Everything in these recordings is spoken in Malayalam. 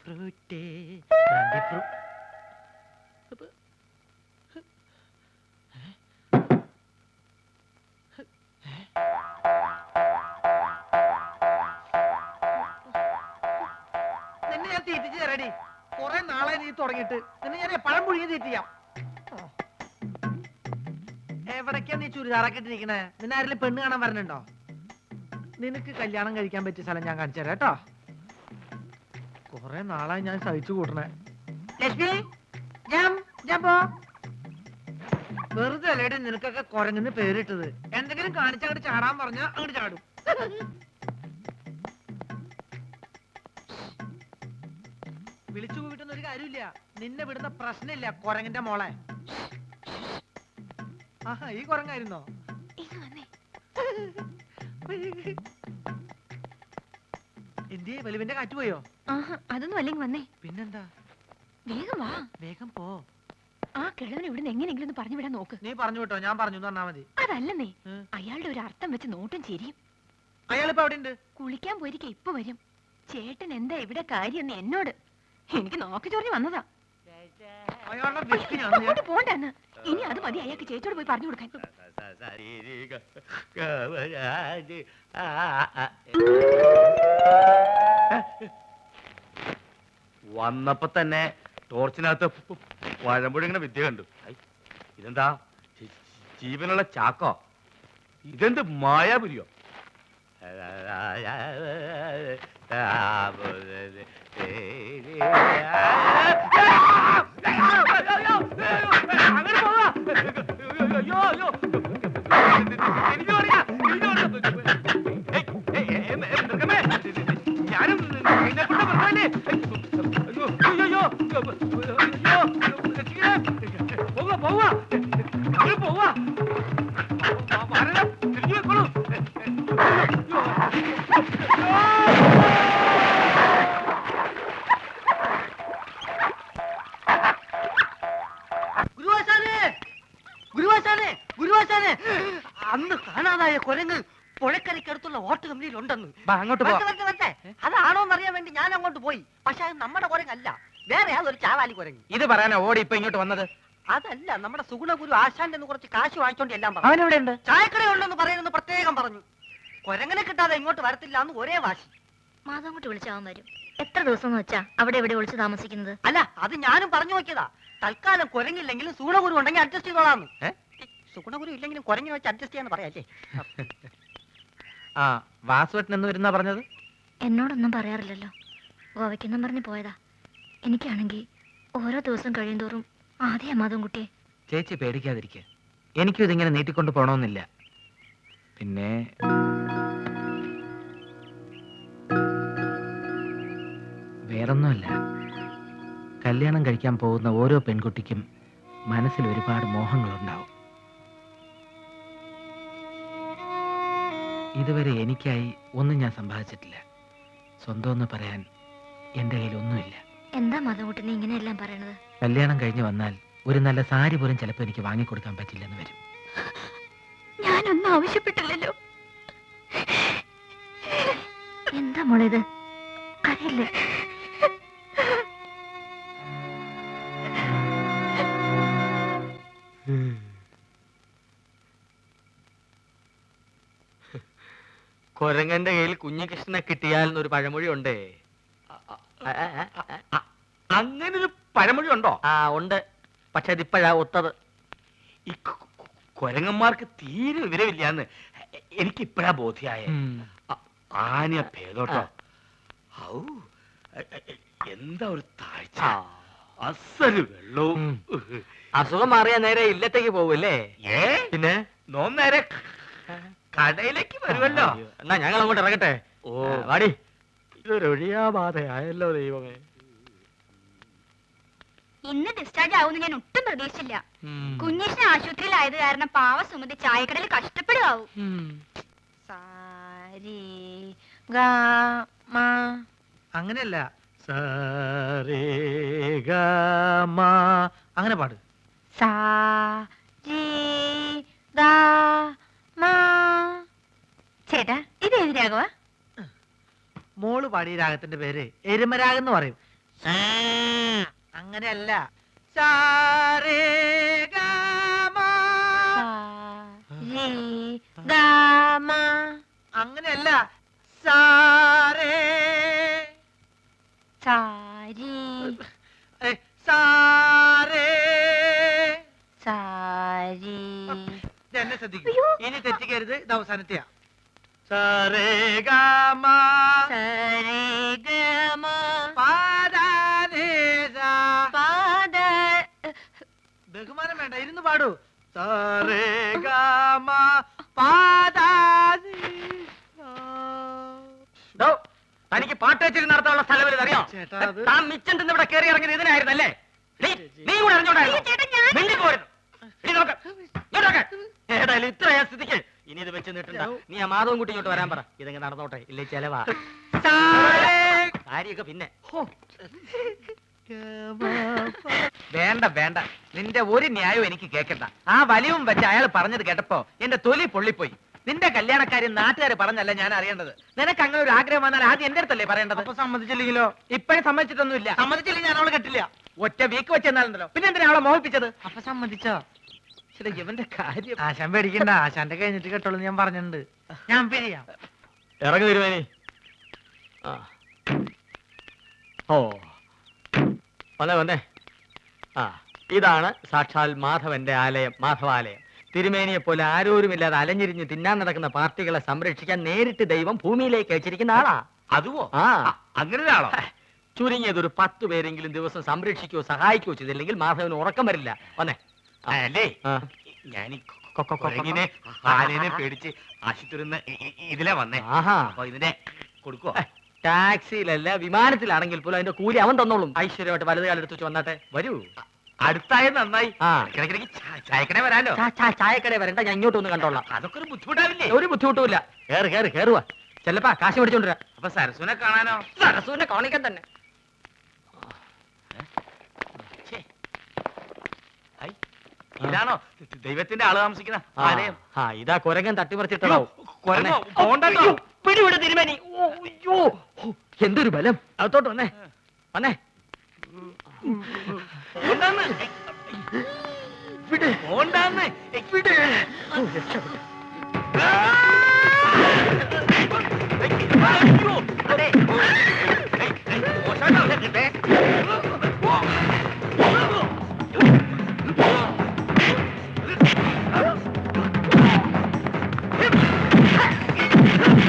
Fruit. നിന്നെ ഞാൻ തീറ്റിച്ച് തരടി കുറെ നാളെ നീ തുടങ്ങിയിട്ട്. നിന്നെ ഞാൻ പഴം പുഴുങ്ങി തീറ്റിയാം എവിടേക്കാ നീ ചുരിദാറൊക്കെ ഇട്ടിരിക്കണേ? നിന്നെ ആരെങ്കിലും പെണ്ണ് കാണാൻ വരണുണ്ടോ? നിനക്ക് കല്യാണം കഴിക്കാൻ പറ്റിയ സ്ഥലം ഞാൻ കാണിച്ചു തരാം കേട്ടോ. കുറെ നാളായി ഞാൻ സഹിച്ചു കൂട്ടണേ. ലക്ഷ്മി ഞാൻ ഞാൻ പോ. വെറുതെ അല്ലേടെ നിനക്കൊക്കെ കുരങ്ങുന്ന പേരിട്ടത്. എന്തെങ്കിലും കാണിച്ചങ്ങോട്ട് ചാടാൻ പറഞ്ഞാ അങ്ങോട്ട് ചാടും. വിളിച്ചു കൂട്ടുന്ന ഒരു കാര്യമില്ല. നിന്നെ വിടുന്ന പ്രശ്നമില്ല കൊരങ്ങന്റെ മോളെ. ആഹാ ഈ കുരങ്ങായിരുന്നോ? എന്തിയെ വലുവിന്റെ കാറ്റ് പോയോ? ആഹാ അതൊന്നും അല്ലെങ്കിൽ വന്നേ. പിന്നെന്താ? വേഗം വാ. വേഗം പോ. ആ കിഴവനെ ഇവിടുന്ന് എങ്ങനെയെങ്കിലും ഒന്ന് പറഞ്ഞു വിടാൻ നോക്ക്. നീ പറഞ്ഞു വിട്ടോ ഞാൻ പറഞ്ഞു പറഞ്ഞാ മതി. അതല്ലെന്നേ. അയാളുടെ ഒരു അർത്ഥം വെച്ച് നോട്ടും അയാൾ അയാളിപ്പോ അവിടെ ഉണ്ട് കുളിക്കാൻ പോയിരിക്കെ ഇപ്പൊ വരും. ചേട്ടൻ എന്താ ഇവിടെ കാര്യം എന്നോട് എനിക്ക് നോക്കി ചൊറിഞ്ഞു വന്നതാ. അയാളുടെ വിഷ്കിനാണ് ഞാൻ അങ്ങോട്ട് പോണ്ടെന്ന് ഇനി അത് മതി അയാൾക്ക് ചേച്ചിയോട് പോയി പറഞ്ഞു കൊടുക്കാൻ. വന്നപ്പോ തന്നെ ടോർച്ചിനകത്ത് പഴമ്പുഴങ്ങനെ വിദ്യ കണ്ടു. ഐ, ഇതെന്താ? ജി- ജീവനുള്ള ചാക്കോ? ഇതെന്ത് മായാപുരിയോ? ഞാനും നിന്നെ കൊണ്ട് പറഞ്ഞല്ലേ അയ്യോ അയ്യോ അയ്യോ അങ്ങോട്ട്. അതാണോന്ന് അറിയാൻ വേണ്ടി ഞാൻ അങ്ങോട്ട് പോയി. പക്ഷെ അത് നമ്മുടെ കുരങ്ങല്ല. വേറെ അതൊരു ചാവാലി കുരങ്ങ്. ഇത് പറയാനാ ഓടി ഇപ്പൊ ഇങ്ങോട്ട് വന്നത്? അതല്ല നമ്മുടെ സുഗുണഗുരു ആശാന്റെ കുറച്ച് കാശ് വാങ്ങിച്ചോണ്ട് എല്ലാം പറഞ്ഞു. അവനെവിടെ ഉണ്ട് ചായക്കടയുണ്ടെന്ന് പറയുന്നത് പ്രത്യേകം പറഞ്ഞു. കുരങ്ങനെ കിട്ടാതെ ഇങ്ങോട്ട് വരത്തില്ല എന്ന് ഒരേ വാശി. മാധവൻ അങ്ങോട്ട് വിളിച്ചാവാൻ വരും. എത്ര ദിവസം വെച്ചാ അവിടെ എവിടെ വിളിച്ച് താമസിക്കുന്നത്? അല്ല അത് ഞാനും പറഞ്ഞു നോക്കിയതാ. തൽക്കാലം കുരങ്ങില്ലെങ്കിലും സുഗുണഗുരു ഉണ്ടെങ്കിൽ അഡ്ജസ്റ്റ് ചെയ്തോളാന്ന്? സുഗുണഗുരു ഇല്ലെങ്കിലും കുരങ്ങി വെച്ച് അഡ്ജസ്റ്റ് ചെയ്യാന്ന് പറയാല്ലേ? ആ വാസുവേട്ടൻ എന്ന് വരുന്ന പറഞ്ഞത്? എന്നോടൊന്നും പറയാറില്ലല്ലോ. ഗോവയ്ക്കെന്നും പറഞ്ഞ് പോയതാ. എനിക്കാണെങ്കിൽ ഓരോ ദിവസം കഴിയുന്തോറും ആദ്യം അമ്മാതും കുട്ടിയെ. ചേച്ചി പേടിക്കാതിരിക്കുക എനിക്കും ഇതിങ്ങനെ നീട്ടിക്കൊണ്ട് പോണമെന്നില്ല പിന്നെ വേറൊന്നുമല്ല. കല്യാണം കഴിക്കാൻ പോകുന്ന ഓരോ പെൺകുട്ടിക്കും മനസ്സിൽ ഒരുപാട് മോഹങ്ങളുണ്ടാവും. ഇതുവരെ എനിക്കായി ഒന്നും ഞാൻ സമ്പാദിച്ചിട്ടില്ല. സ്വന്തം എന്ന് പറയാൻ എന്റെ കയ്യിൽ ഒന്നുമില്ല. എന്താ മാധവൻകുട്ടിനെ ഇങ്ങനെയെല്ലാം പറയണത്? കല്യാണം കഴിഞ്ഞ് വന്നാൽ ഒരു നല്ല സാരി പോലും ചിലപ്പോൾ എനിക്ക് വാങ്ങിക്കൊടുക്കാൻ പറ്റില്ലെന്ന് വരും. ഞാനൊന്നും ആവശ്യപ്പെട്ടില്ലല്ലോ. എന്താ മോളേത് കരയില്ലേ കൊരങ്ങന്റെ കയ്യിൽ കുഞ്ഞികൃഷ്ണനെ കിട്ടിയാൽ എന്നൊരു പഴമൊഴി ഉണ്ടേ അങ്ങനെ ഒരു പഴമൊഴി ഉണ്ടോ ആ ഉണ്ട്. പക്ഷെ അതിപ്പോഴാ ഒത്തത്. ഈ കൊരങ്ങന്മാർക്ക് തീരെ വിവരമില്ലാന്ന് എനിക്ക് ഇപ്പോഴാ ബോധ്യായ ആന ഭേദോട്ടോ. ഔ എന്താ ഒരു താഴ്ച? അസൽ വെള്ളവും. അസുഖം മാറിയാ നേരെ ഇല്ലത്തേക്ക് പോവല്ലേ? പിന്നെ? നോം നേരെ കടയിലേക്ക് വരുമല്ലോ. എന്നാ ഞങ്ങൾ അങ്ങോട്ട് ഇറങ്ങട്ടെ. ഓ. വാടി. ഇതൊരു ഒഴിയാബാധയായല്ലോ ദൈവമേ. ഇന്ന് ഡിസ്ചാർജ് ആവുമെന്ന് ഞാൻ ഒട്ടും പ്രതീക്ഷിച്ചില്ല. കുഞ്ഞേഷിന് ആശുപത്രിയിലായത് കാരണം പാവ സുമതി ചായക്കടയിൽ കഷ്ടപ്പെടുകയാവും. സാരി ഗ മ. അങ്ങനെയല്ല. അങ്ങനെ പാട്. സാ ചേട്ടാ ഇത് ഏത് രാഗവാ? മോൾ പാടിയ രാഗത്തിന്റെ പേര് എരുമരാഗം എന്ന് പറയും. അങ്ങനെയല്ല. അങ്ങനെയല്ല. എന്നെ ശ്രദ്ധിക്കും. ഇനി തെറ്റിക്കരുത്. ഇത് അവസാനത്തെയാ. സാരേ ഗ മ സരേ ഗ മാ പാദാ ബഹുമാനം വേണ്ട ഇരുന്ന് പാടൂ. സാരേ ഗാമ തനിക്ക് പാട്ട് വെച്ചിട്ട് നടത്താനുള്ള സ്ഥലം വലുത് അറിയോ താൻ മിച്ചം തിന്ന് ഇവിടെ കയറി ഇറങ്ങിയത് ഇതിനായിരുന്നല്ലേ? നീ നീ കൂടെ അറിഞ്ഞോണ്ടായിരുന്നു? മിണ്ടി പോരുന്നു ഇനി നോക്ക്. നോക്ക്. ഏതായാലും ഇത്രയാ സ്ഥിതിക്ക് ഇനി ഇത് വെച്ച് നീട്ടണ്ട. നീ ആ മാധവൻ കുട്ടി ഇങ്ങോട്ട് വരാൻ പറ. ഇതങ്ങ് നടന്നോട്ടെ. ഇല്ലേ ചെലവാ. കാര്യൊക്കെ പിന്നെ. വേണ്ട വേണ്ട. നിന്റെ ഒരു ന്യായവും എനിക്ക് കേക്കണ്ട. ആ വലിയും വെച്ച് അയാൾ പറഞ്ഞത് കേട്ടപ്പോ എന്റെ തൊലി പൊള്ളിപ്പോയി. നിന്റെ കല്യാണക്കാര്യം നാട്ടുകാർ പറഞ്ഞല്ല ഞാൻ അറിയേണ്ടത്. നിനക്ക് അങ്ങനെ ഒരു ആഗ്രഹം വന്നാൽ ആദ്യം എന്റെ അടുത്തല്ലേ പറയേണ്ടത്? അപ്പൊ സമ്മതിച്ചില്ലെങ്കിലോ? ഇപ്പഴും സമ്മതിച്ചിട്ടൊന്നുമില്ല. സമ്മതിച്ചില്ലെങ്കിൽ ഞാൻ അവളെ കെട്ടില്ല. ഒറ്റ വീക്ക് വെച്ചെന്നാലുണ്ടല്ലോ പിന്നെ എന്തിനാ അവളെ മോഹിപ്പിച്ചത്? അപ്പൊ സമ്മതിച്ചോ? ഇവന്റെ കാര്യം. ആശാൻ പേടിക്കണ്ട. ആശാന്റെ കഴിഞ്ഞിട്ട് കേട്ടോളൂ ഞാൻ പറഞ്ഞിട്ടുണ്ട്. ഞാൻ പിരിയാം ഇറങ്ങി തിരുമേനി. ആ. ഓ. വന്നേ വന്നേ. ആ ഇതാണ് സാക്ഷാൽ മാധവന്റെ ആലയം മാധവാലയം. തിരുമേനിയെ പോലെ ആരോരുമില്ലാതെ അലഞ്ഞിരിഞ്ഞ് തിന്നാൻ നടക്കുന്ന പാർട്ടികളെ സംരക്ഷിക്കാൻ നേരിട്ട് ദൈവം ഭൂമിയിലേക്ക് അയച്ചിരിക്കുന്ന ആളാ. അതുവോ? ആ. അങ്ങനെ ഒരാളോ ചുരുങ്ങിയത് ഒരു പത്ത് പേരെങ്കിലും ദിവസം സംരക്ഷിക്കുകയോ സഹായിക്കുകയോ ചെയ്തില്ലെങ്കിൽ മാധവന് ഉറക്കം വരില്ല. വന്നേ. അല്ലേ? ഞാൻ ഈ കൊ- കൊ- കൊ- കുരങ്ങിനെ ആനേനെ പേടിച്ച് ആശുപത്രിന്ന് ഇതിലെ വന്നേ. അപ്പൊ ഇതിനെ കൊടുക്കോ ടാക്സിയിലല്ല വിമാനത്തിലാണെങ്കിൽ പോലും അതിന്റെ കൂലി അവൻ തന്നോളും. ഐശ്വര്യമായിട്ട് വലത് കാലെടുത്ത് വെച്ച് വന്നാട്ടെ. വരൂ. അടുത്തായ നന്നായി. ചായക്കട വരാലോ? ചായക്കട വരണ്ട ഞാൻ ഇങ്ങോട്ട് ഒന്ന് കണ്ടോളാം? അതൊക്കെ ഒരു ബുദ്ധിമുട്ടാവില്ലേ? ഒരു ബുദ്ധിമുട്ടുമില്ല. കേറ് കേറ് കേറുവാ. ചെല്ലപ്പാ കാശ് മേടിച്ചോണ്ടിരാ അപ്പൊ സരസുനെ കാണാനോ? സരസുവിനെ കാണിക്കാൻ തന്നെ ഛേ. ഐ, ഇതാണോ? ദൈവത്തിന്റെ ആൾ താമസിക്കുന്ന ആലയം ആ ഇതാ കുരങ്ങൻ തട്ടിമറിച്ചിട്ടോ കുരങ്ങോ? പോണ്ടല്ലോ. പിടിവിട തിരുമേനി. അയ്യോ. എന്തൊരു ബലം. അകത്തോട്ട് വന്നേ. വന്നേ. പോണ്ടാന്ന്. രക്ഷപ്പെട്ടു. അയ്യോ. ഏയ്, ഏയ്, Ha ha ha!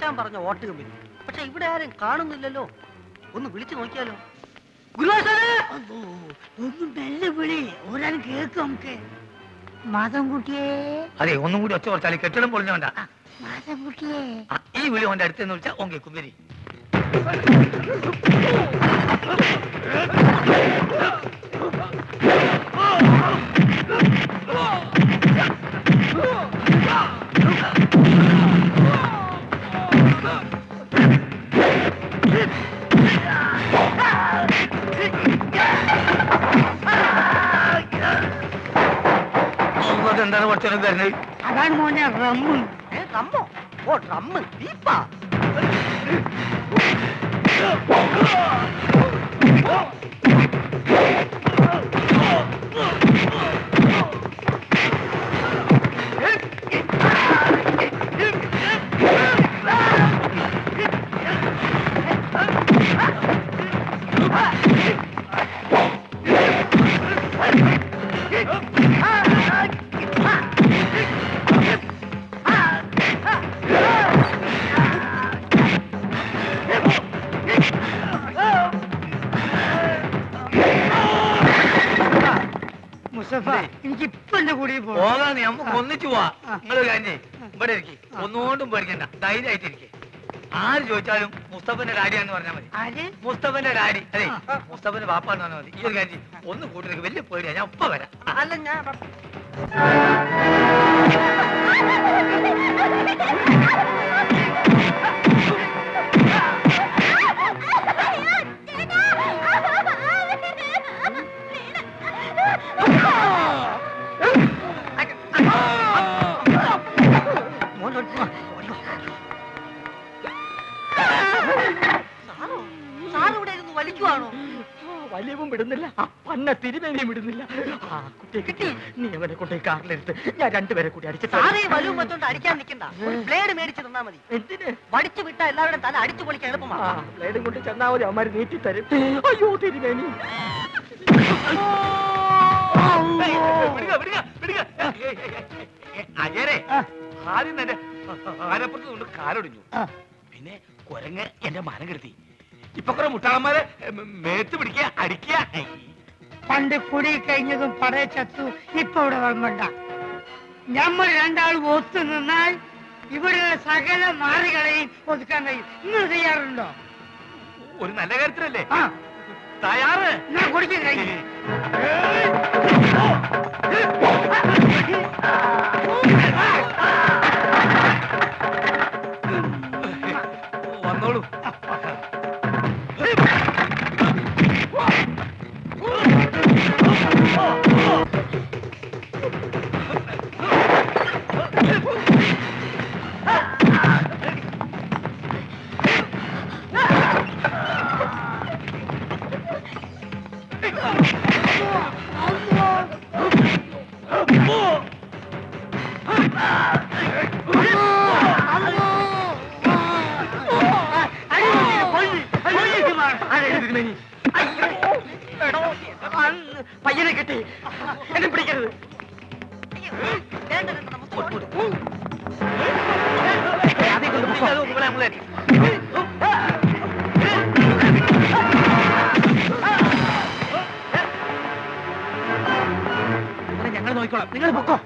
ആശാൻ പറഞ്ഞ ഓട്ട് കമ്പനി പക്ഷെ ഇവിടെ ആരും കാണുന്നില്ലല്ലോ ഒന്ന് വിളിച്ചു നോക്കിയാലോ ഒന്ന് വിളി ഒരാൾ കേൾക്കും നമുക്ക് മാധവൻകുട്ടിയെ അതെ ഒന്നും കൂടി ഒച്ച കുറച്ചാൽ കെട്ടിടം പൊളിഞ്ഞോണ്ട മാധവൻകുട്ടിയെ ഈ വിളി ഓന്റെ അടുത്തെന്ന് വിളിച്ചാൽ ഓൻ കേൾക്കും വരി എന്താണ് കുറച്ചു തരുന്നത് അതാണ് മോനെ റമ്മ് ഏ റമ്മോ ഓ റമ്മ് ദീപാ ആ എനിക്ക് ഇപ്പൊ എന്റെ കൂടെ പോകാൻ നമുക്ക് ഒന്നിച്ചു പോവാ. നിങ്ങൾ കഴിഞ്ഞേ ഇവിടെ ഇരിക്കി. ഒന്നുകൊണ്ടും പേടിക്കണ്ട. ധൈര്യമായിട്ട് ഇരിക്കേ. ആര് ചോദിച്ചാലും മുസ്തഫന്റെ ഡാഡിയാന്ന് പറഞ്ഞാൽ മതി. ആര്? മുസ്തഫന്റെ ഡാഡി. അതെ മുസ്തഫന്റെ വാപ്പാന്ന് പറഞ്ഞാൽ മതി. ഈ ഒരു കാര്യം ഒന്ന് കൂട്ടിലേക്ക് വലിയ പേടിയാ. ഞാൻ ഒപ്പ വരാം. അല്ല ഞാൻ സാറ് വിടുന്നില്ല. അപ്പന്നെ പന്ന തിരുമേനിയും വിടുന്നില്ല. ആ കുട്ടിയെ കിട്ടി. നീ അവനെ കൊണ്ട് കാറിലെടുത്ത്. ഞാൻ രണ്ടുപേരെ കൂടി അടിച്ചിട്ട് സാറേ വെച്ചോണ്ട് അടിക്കാൻ നിൽക്കണ്ട. ബ്ലേഡ് മേടിച്ച് തന്നാ മതി. എന്തിന്? വടിച്ചു വിട്ട എല്ലാവരുടെ തല അടിച്ചു പൊളിക്കാൻ ആ എളുപ്പമാണ് ബ്ലേഡും കൊണ്ട് ചെന്നാ മതി. അവന്മാര് നീട്ടി തരും. അയ്യോ തിരുമേനി അജയരെ ആദ്യം തന്നെ ആനപ്പുറത്ത് കൊണ്ട് കാലൊടിഞ്ഞു. പിന്നെ കുരങ്ങ് എന്റെ മാനം കെടുത്തി. ഇപ്പൊ കുറെ മുട്ടാളന്മാരെ മേത്ത് പിടിക്കുക അടിക്കുക. പണ്ട് കുടി കഴിഞ്ഞതും പടയ ചത്തു ഇപ്പൊ ഇവിടെ വന്നണ്ട. നമ്മൾ രണ്ടാളും ഒത്തു നിന്നാൽ ഇവിടെയുള്ള സകല മാറികളെയും ഒതുക്കാൻ കഴിയും. നിങ്ങൾ തയ്യാറുണ്ടോ? ഒരു നല്ല കാര്യത്തിനല്ലേ? ആ. തയ്യാറ്? ഞാൻ കുടിക്കാൻ കഴിയും പയ്യനെ കിട്ടി എന്നെ പിടിക്കരുത് ഞങ്ങൾ നോക്കിക്കോളാം നിങ്ങൾ പൊക്കോ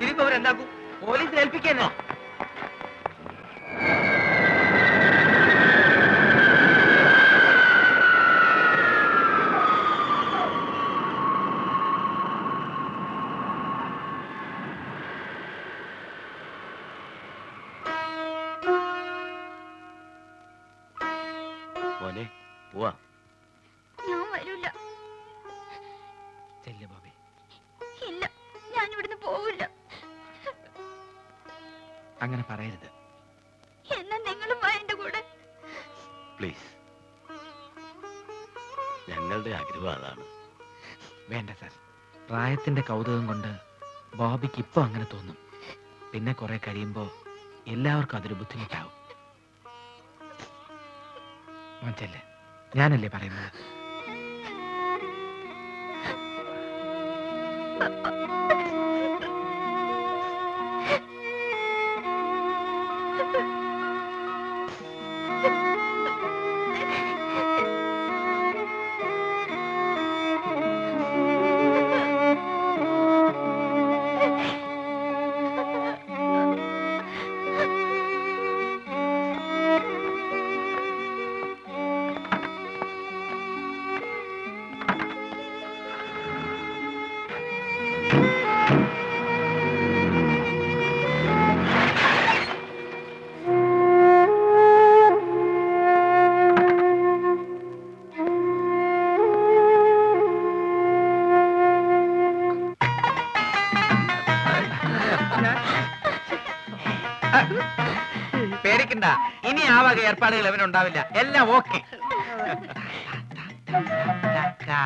ഇനിയിപ്പോ അവരെന്താക്കും പോലീസിൽ ഏൽപ്പിക്കാനോ പ്ലീസ്. ഞങ്ങളുടെ ആഗ്രഹം അതാണ്. വേണ്ട സാർ. പ്രായത്തിന്റെ കൗതുകം കൊണ്ട് ബോബിക്ക് ഇപ്പൊ അങ്ങനെ തോന്നും. പിന്നെ കുറെ കഴിയുമ്പോൾ എല്ലാവർക്കും അതൊരു ബുദ്ധിമുട്ടാവും. മോൻചല്ലേ ഞാനല്ലേ പറയുന്നത്? വക ഏർപ്പാടുകൾ അവനുണ്ടാവില്ല എല്ലാം ഓക്കെ. ടാറ്റാ